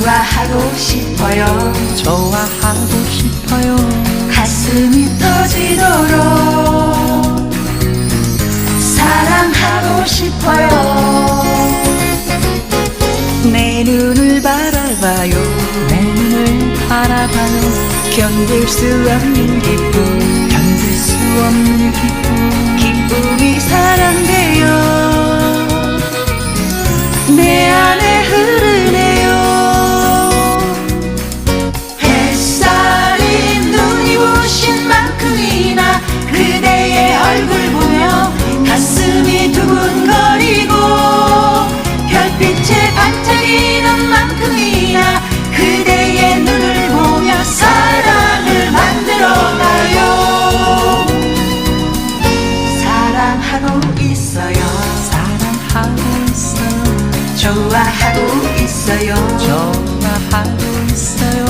좋아하고 싶어요. 좋아하고 싶어요. 가슴이 터지도록 사랑하고 싶어요. 내 눈을 바라봐요. 내 눈을 바라봐요. 견딜 수 없는 기분 사랑하고 있어요. 사랑하고 있어요. 좋아하고 있어요. 좋아하고 있어요.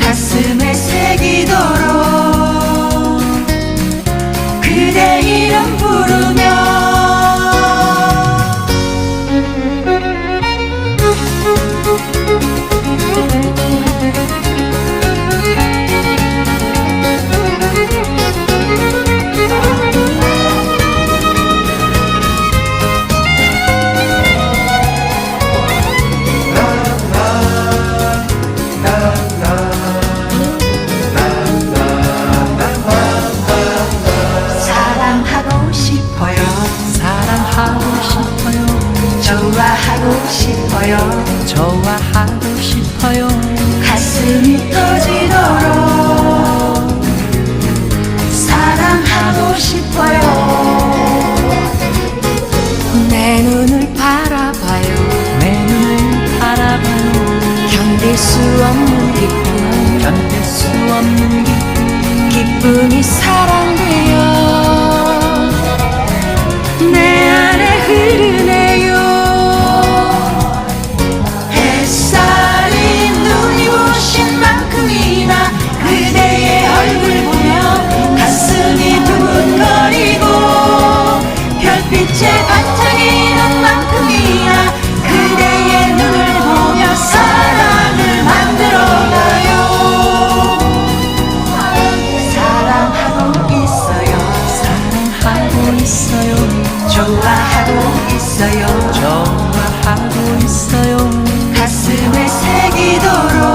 가슴에 새기도록 그대 싶어요. 좋아하고 싶어요. 가슴이 터지도록 사랑하고 싶어요. 내 눈을 바라봐요. 내 눈을 바라봐요. 견딜 수 없는 기쁨 견딜 수 없는 기쁨. 기쁨이 사랑 있어요. 좋아하고 있어요. 가슴에 새기도록